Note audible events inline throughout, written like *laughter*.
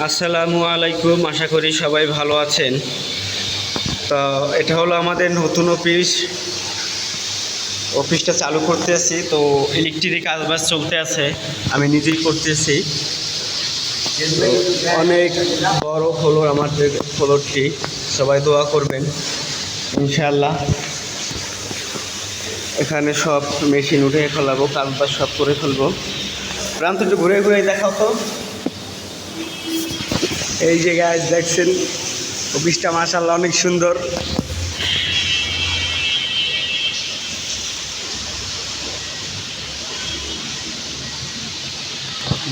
আসসালামু আলাইকুম, আশা করি সবাই ভালো আছেন। তো এটা হলো আমাদের নতুন অফিস। অফিসটা চালু করতে আছি, তো ইলেকট্রিক কাজবাজ চলতে আছে, আমি নিজেই করতেছি অনেক বড় ফ্লোর আমাদের ফ্লোরটি, সবাই দোয়া করবেন, ইনশাআল্লাহ। এখানে সব মেশিন উঠে ফেলাবো কাজবাজ সব করে ফেলব। প্রান্ত একটু ঘুরে ঘুরে দেখাও তো। এই যে গাছ দেখছেন? অফিসটা মাসাল্লাহ অনেক সুন্দর।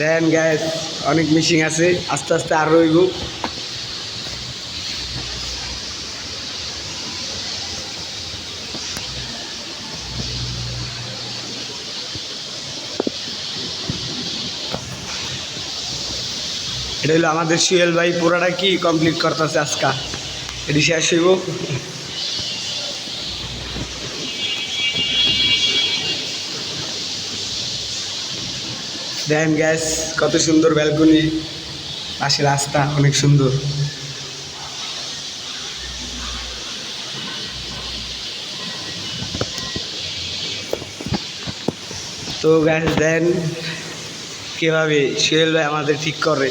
দেন গ্যাস অনেক মিশিং আছে, আস্তে আস্তে আর রইব। এটা হলো আমাদের সুয়েল ভাই, পুরাটা কি কমপ্লিট করতেছে আজকা? এটি শেষ হইব। দেখেন গ্যাস কত সুন্দর ব্যালকনি পাশে রাস্তা, অনেক সুন্দর। তো গ্যাস দেন কীভাবে সুহেল ভাই আমাদের ঠিক করে।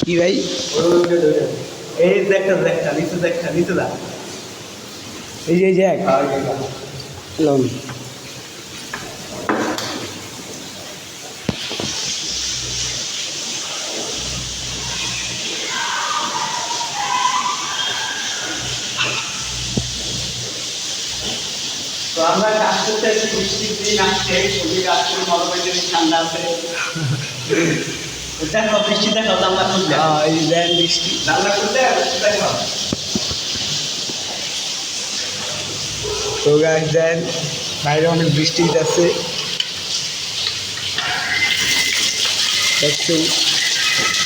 কি ভাই? এই দেখা দেখা নিচে দেখা নিচে দা এই যে তো আমরা কাজ করতে বৃষ্টির দিন আসছে খুবই কাজ করে মরমের দিন ঠান্ডা আছে। *laughs* দেখো বৃষ্টি দেখো জানলা এই দেন বৃষ্টি। জানলা দেখো তো গাছ দেন বাইরে অনেক বৃষ্টি আছে দেখছেন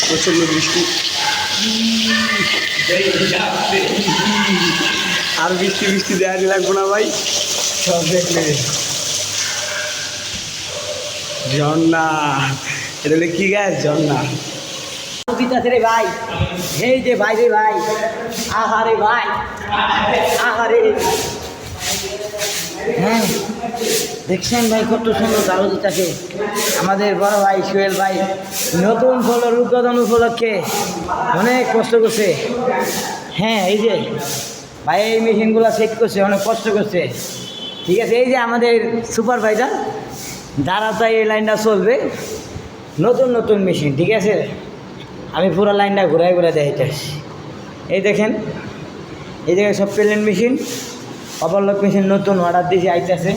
প্রচণ্ড বৃষ্টি। আর বৃষ্টি বৃষ্টি দেওয়া লাগবো না ভাই। সব দেখলে। ঝর্ণা কি গাছ? ঝর্ণা রে ভাই। এই যে ভাই রে ভাই। আহারে ভাই। আহারে হ্যাঁ দেখছেন ভাই কত সুন্দর আলো দিতেছে। আমাদের বড় ভাই সোহেল ভাই নতুন ফলর উদ্বোধন উপলক্ষে অনেক কষ্ট করছে। হ্যাঁ এই যে ভাই এই মেশিনগুলো সেট করছে, অনেক কষ্ট করছে। ঠিক আছে, এই যে আমাদের সুপারভাইজার দাঁড়াতাই এই লাইনটা চলবে। নতুন নতুন মেশিন, ঠিক আছে? আমি পুরো লাইনটা ঘুরাই ঘুরে দেখাইতেছি। এই দেখেন, এই জায়গায় সব প্লেন মেশিন অপরলোক মেশিন নতুন অর্ডার দিয়েছি আইতেছে।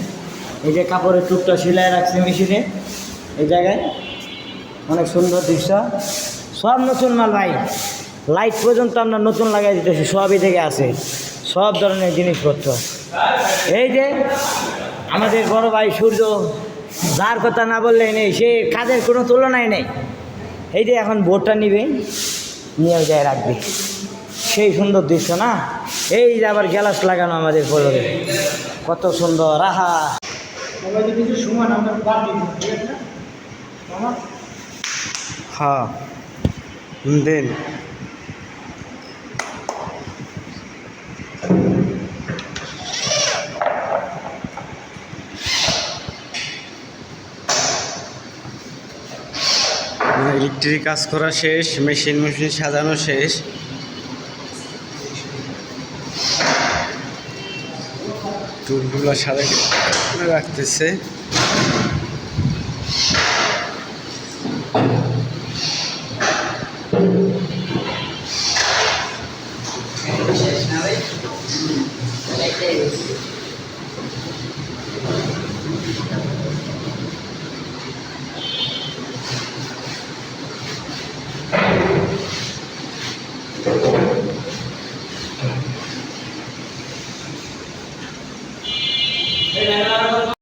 এই যে কাপড়ের টুকটা সেলাই রাখছে মেশিনে, এই জায়গায়। অনেক সুন্দর দৃশ্য। সব নতুন মাল ভাই। লাইট পর্যন্ত আমরা নতুন লাগাই দিতেছি, সবই থেকে আছে। সব ধরনের জিনিসপত্র। এই যে আমাদের বড় ভাই সূর্য যার কথা না বললে নেই, সে কাজের কোনো তুলনায় নেই। এই যে এখন বোটটা নিবে, নিয়ে জায়গায় রাখবে। সেই সুন্দর দৃশ্য না? এই যে আবার গ্যালাস লাগানো আমাদের ফলরে কত সুন্দর, আহা! হ্যাঁ দেন। ইলেকট্রিক কাজ করা শেষ মেশিন মেশিন সাজানো শেষ। টুলগুলো সাদা রাখতেছে।